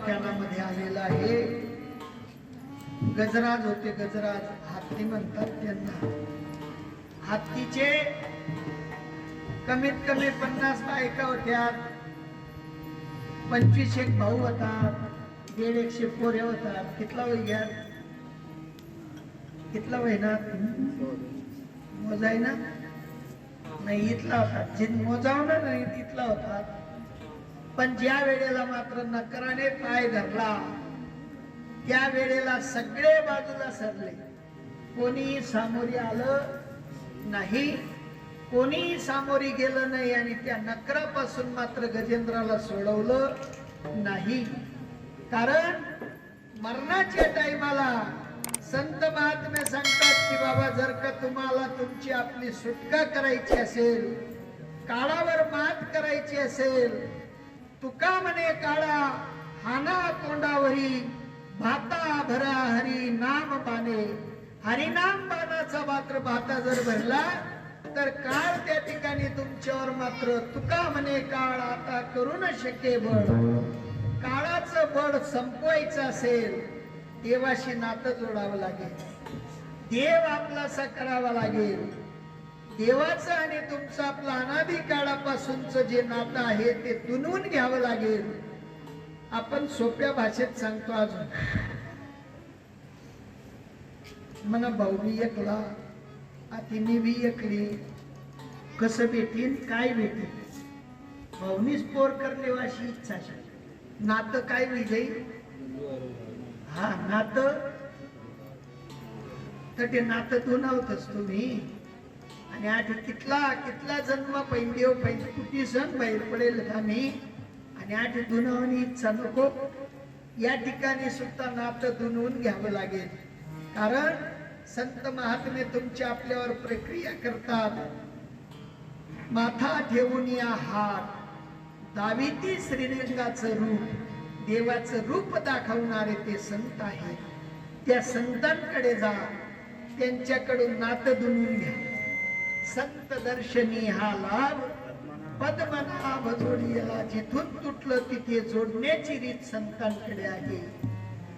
उपाख्यानामध्ये आलेला आहे. गजराज होते गजराज हत्ती म्हणतात त्यांना. हत्तीचे कमीत कमी पन्नास बायका होत्या पंचवीस एक भाऊ होतात. दीड एकशे पोरे होतात. कितला वय घ्या कितला वय ना मोजाय ना नाही इथला होता. जे मोजावणार नाही तिथला होता. पण ज्या वेळेला मात्र नकराने पाय धरला त्या वेळेला सगळे बाजूला सरले. कोणी सामोरी आलं नाही कोणी सामोरी गेलं नाही आणि त्या नकरापासून मात्र गजेंद्राला सोडवलं नाही. कारण मरणाच्या टायमाला संत महात्मे सांगतात की बाबा जर का तुम्हाला तुमची आपली सुटका करायची असेल काळावर मात करायची असेल तुका म्हणे काळा हाना तोंडावरी भाता भरा हरी नाम बाणे हरिनाम बाणाचा मात्र भाता जर भरला तर काळ त्या ठिकाणी तुमच्यावर मात्र तुका म्हणे काळ आता करू न शके बळ. काळाचं बळ संपवायचं असेल देवाशी नातं जोडावं लागेल. देव आपलासा करावा लागेल. देवाचं आणि तुमचं आपलं अनादी काळापासूनच जे नातं आहे ते तुनवून घ्यावं लागेल. आपण सोप्या भाषेत सांगतो अजून. म्हणा भाऊ मी एकला आधी मी बी एकली. कसं भेटीन काय भेटीन? भाऊनीच पोर करणे अशी इच्छा नातं काय विजयी? हा नातं. तर ते नातं दुनावतच तुम्ही. आणि आठ कितला कितला जन्म पैंदेव हो, पैंद कुठे सण? बाहेर पडेल आम्ही आणि आठ दुनवणी इच्छा नको. या ठिकाणी सुद्धा नातं दुनवून घ्यावं लागेल. कारण संत महात्मे तुमच्या आपल्यावर प्रक्रिया करतात. माथा ठेवून या हात. दाविती श्रीरंगाचं रूप देवाचं रूप दाखवणारे ते संत आहेत. त्या संतांकडे जा. त्यांच्याकडून नातं दुनून घ्या. संत दर्शनी हा लाभ पद्मनाभ जोडीला जिथून तुटलं तिथे जोडण्याची रीत संतांकडे आहे.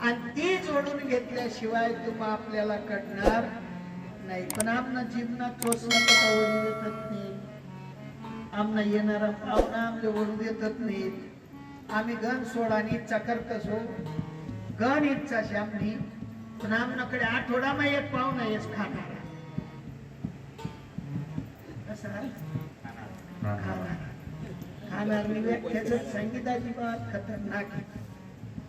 आणि ती जोडून घेतल्याशिवाय तुम्हा आपल्याला कळणार नाही. पण आमना जीवनात चोचला ओढू नाही. आमना येणारा पाहुणा आमले ओढू देतच नाही. आम्ही गण सोडानी चकर कसो गण इच्छा श्यामनी पण आमनाकडे आठवडामा एक पाहुणा येस खाणार कसा खाणार व्याख्याच संगीताची बात खतरनाक आहे.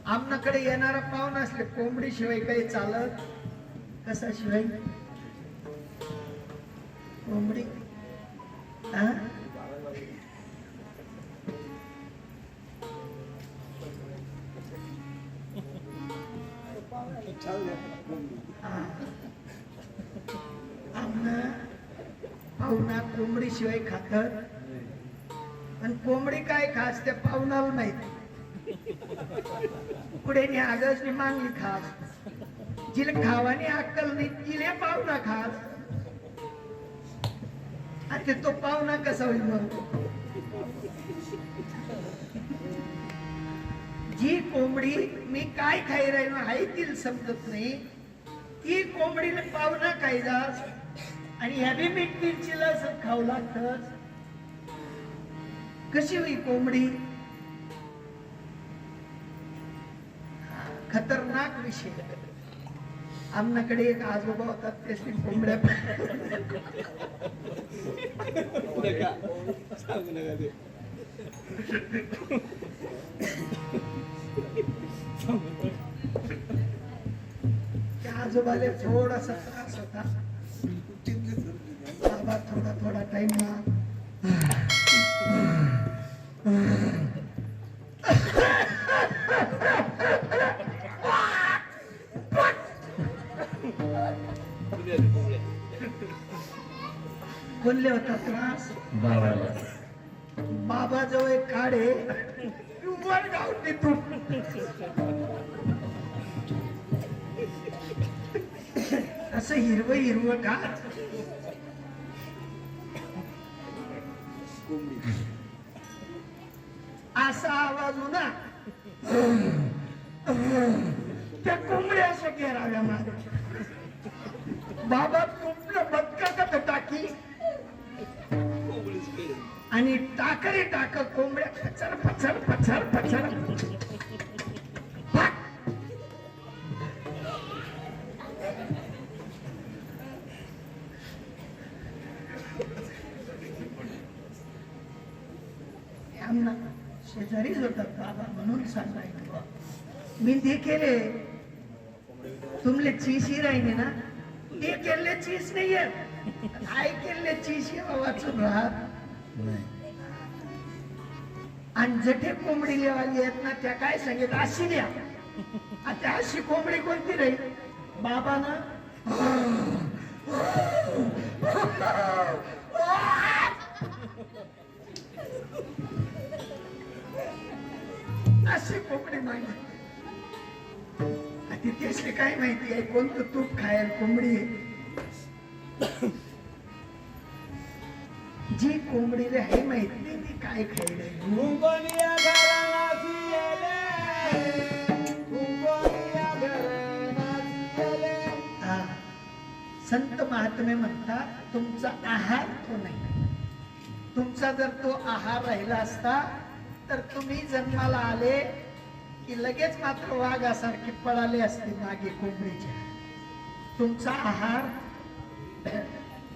आमनाकडे येणारा पाहुणा असले कोंबडी शिवाय काही चालत कसा शिवाय? कोंबडी? हा? हा. पाहुणा कोंबडी शिवाय खात आणि कोंबडी काय खास त्या पाहुणाला माहिती पुढे नी मांगली खास. जिला खावानी अक्कल नाही तिले पाहुणा खास. आणि तो पाहुणा कसा होईल मग? जी कोंबडी मी काय खाई राहिलो हाय तिला समजत नाही. ती कोंबडीला पाहुणा खायचा आणि ह्या बी मीठ मिरचीला असं खाऊ लागत. कशी होई कोंबडी? खतरनाक विषय. आमनाकडे एक आजोबा होतात त्याची कोंबड्या. त्या आजोबाला थोडासा थोडा थोडा टाइम बोलले होता त्रास बाबाला. बाबा जवळ एक काढे वर गाव तिथून असं हिरवं हिरवं का? असा आवाज होना. त्या कोंबड्या अशा घेराव्या माझ्या बाबा तुमचं बदका टाकी? आणि टाकरे टाक कोंबड्या पचर पचर पचर पचर. ते केले तुमले चीशी राहिली ना ते केले चीज नाहीये. काय केले चीशी वाचून राहत. आणि जठे कोंबडी लेवाली आहेत ना त्या काय सांगित? अशी द्या आता अशी कोंबडी कोणती राहील बाबा ना. अशी कोंबडी माहिती त्यासले काय माहिती आहे कोणतं तूप खायल कोंबडी जी कोंबडी रे हे माहीत नाही ती काय. हा. संत महात्मे म्हणतात तुमचा आहार तो नाही तुमचा जर तो आहार राहिला असता तर तुम्ही जन्माला आले की लगेच मात्र वाघासारखी पळाले असते मागे कोंबडीच्या. तुमचा आहार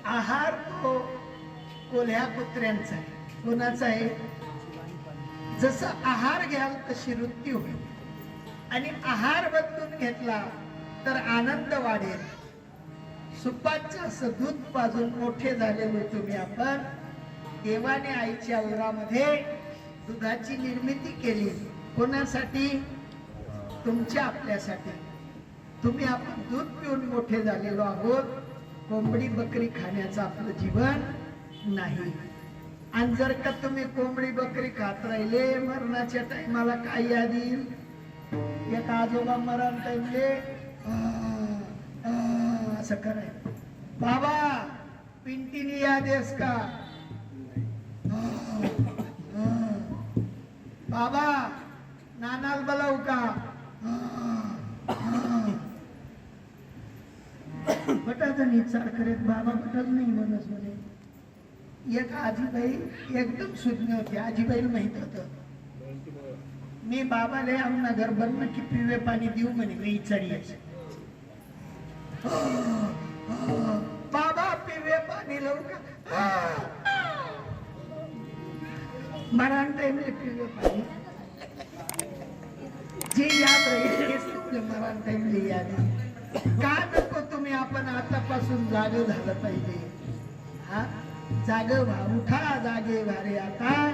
आहार तो कोल्ह्या कुत्र्यांचा आहे. कोणाचा आहे? जसं आहार घ्याल तशी वृत्ती होईल. आणि आहार बदलून घेतला तर आनंद वाढेल. सुपाचं असं दूध पाजून मोठे झालेलो तुम्ही आपण. देवाने आईच्या उरामध्ये दुधाची निर्मिती केली. कोणासाठी तुमच्या आपल्यासाठी. तुम्ही आपण दूध पिऊन मोठे झालेलो आहोत. कोंबडी बकरी खाण्याचं आपलं जीवन नाही. आणि जर का तुम्ही कोंबडी बकरी खात राहिले मरणाच्या टायमाला काय याद? येईल एक आजोबा मरण टाइमले असं कराय बाबा पिंटीनी याद आहेस का? आ, आ. बाबा बटाचा निचार करत बाबा बटच नाही म्हणत म्हणे. एक आजीबाई एकदम सुज्ञ होती. आजीबाईला माहीत होत. मी बाबाले आमना घर बनणं की पिवे पाणी देऊ म्हणे मी इचारी बाबा पिवे पाणी लावू का? मरण टाइमले पिवे पाणी? जी याद राहील मरण टाइमले याद का नको तुम्ही? आपण आतापासून जाग झालं पाहिजे. हा? जाग व्हा. उठा जागे वारे आता.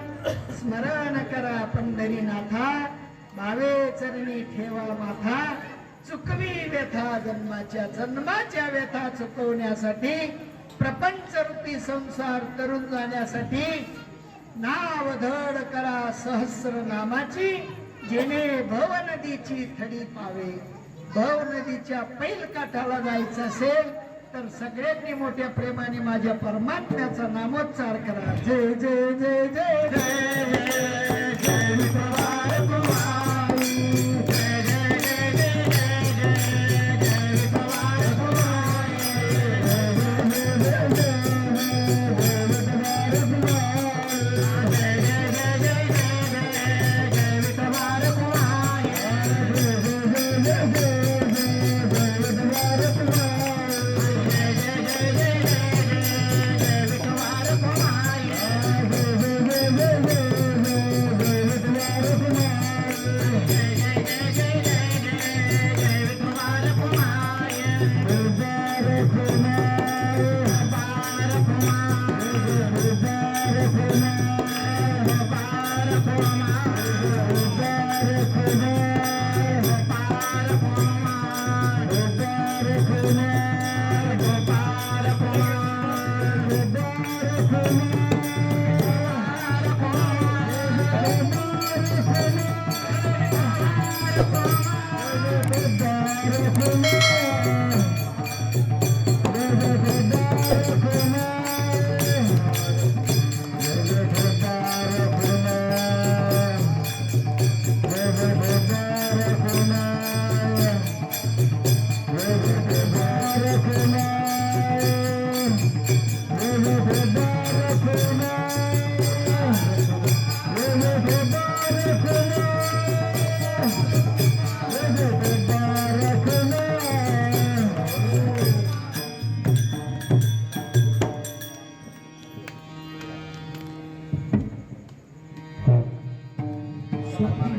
स्मरण करा पंढरीनाथा. भावे चरणी ठेवा माथा. चुकवी व्यथा जन्माच्या जन्माच्या व्यथा चुकवण्यासाठी प्रपंच रूपी संसार तरुण जाण्यासाठी नाव धड करा सहस्र नामाची जेणे भव नदीची थडी पावे. भव नदीच्या पैल काठाला जायचं असेल तर सगळ्यांनी मोठ्या प्रेमाने माझ्या परमात्म्याचा नामोच्चार करा. जय जय जय जय जय.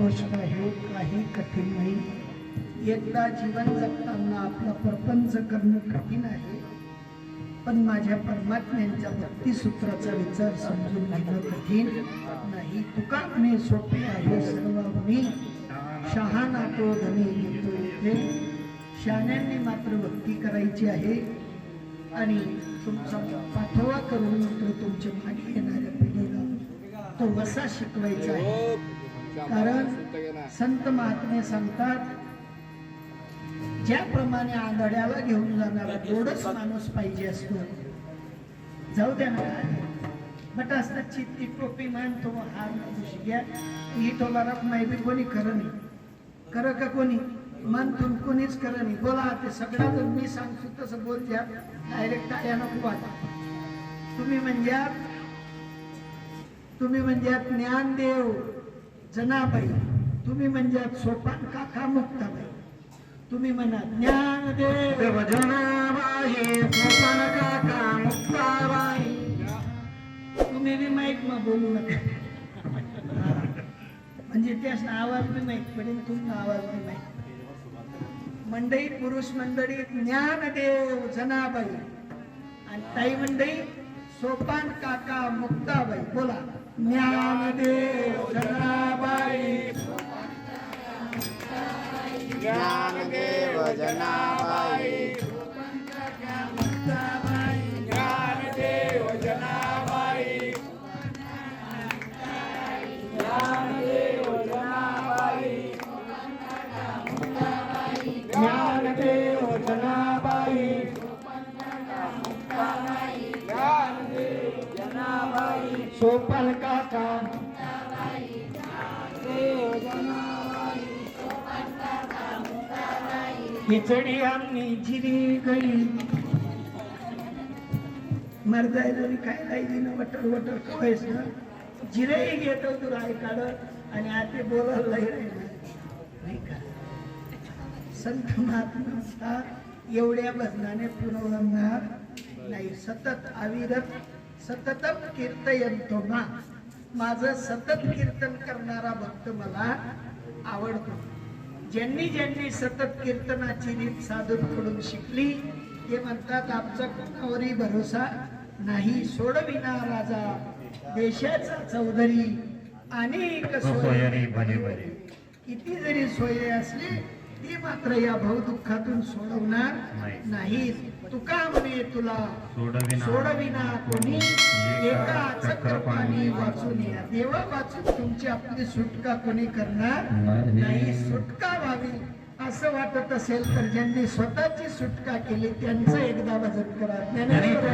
गोष्ट आहे काही कठीण नाही. एकदा जीवन जगताना आपला प्रपंच करणं कठीण आहे. पण माझ्या परमात्म्यांच्या भक्तिसूत्राचा विचार समजून घेणं कठीण नाही. तुका म्हणे सोपे आहे सर्व मी शहाणा तो धनी घेतो येथे. शहाण्यांनी मात्र भक्ती करायची आहे. आणि तुमचा पाठोवा करून मात्र तुमच्या मागे येणाऱ्या पिढीला तो वसा शिकवायचा आहे. कारण संत महात्मे सांगतात ज्याप्रमाणे आंधळ्याला घेऊन जाणारा गोडच माणूस पाहिजे असतो जाऊ द्या ना. बट असतात चित्ती टोपी मानतो हार घ्या. ही टोला माहिती कोणी खरं नाही. खरं का कोणी? मानतून कोणीच खरं नाही. बोला ते सगळं जर मी सांगतो तसं बोल द्या. डायरेक्ट आया नको वाटा तुम्ही म्हणजे तुम्ही म्हणजे ज्ञानदेव. जनाबाई तुम्ही म्हणजे सोपान काका मुक्ताबाई. तुम्ही म्हणा ज्ञानदेव. जनाबाई सोपान काका मुक्ताबाई. तुम्ही बी माईक मग बोलू नका. म्हणजे त्यास आवाज बी माहीत पडेल तुमचा आवाज बी माहीत मंडई पुरुष मंडळी ज्ञानदेव जनाबाई. आणि ताई मंडई सोपान काका मुक्ताबाई. बोला. ज्ञानदेव जनाबाई ज्ञानदेव जनाबाई ज्ञानदेव जनाबाई ज्ञानदेव जनाबाई ज्ञानदेव जनाबाई सोपान काका. खिचडी आम्ही जिरी गळी मरदाय जरी काय राहिली ना वटर वटर कवायच ना जिरेही घेतो तू राय काढ आणि आता बोलायला राहिलं. नाही का? संत महात्मा एवढ्या बदनाने पुरवणार नाही. सतत अविरत सततम कीर्तयंतो मा. माझं सतत कीर्तन करणारा भक्त मला आवडतो. ज्यांनी ज्यांनी सतत कीर्तनाची रीत साधूंकडून शिकली ते म्हणतात आमचा कोणावरही भरोसा नाही. सोडविना राजा देशाचा चौधरी. अनेक सोयरी. किती जरी सोयरे असले ती मात्र या भावदुःखातून सोडवणार नाही. तुका म्हणे तुला सोडविना कोणी? एका चक्रपाणी वाचून या. देवा वाचून तुमची आपली सुटका कोणी करणार? नाही. सुटका व्हावी. असं वाटत असेल तर ज्यांनी स्वतःची सुटका केली त्यांचं एकदा भजन करा. ज्ञानेश्वर.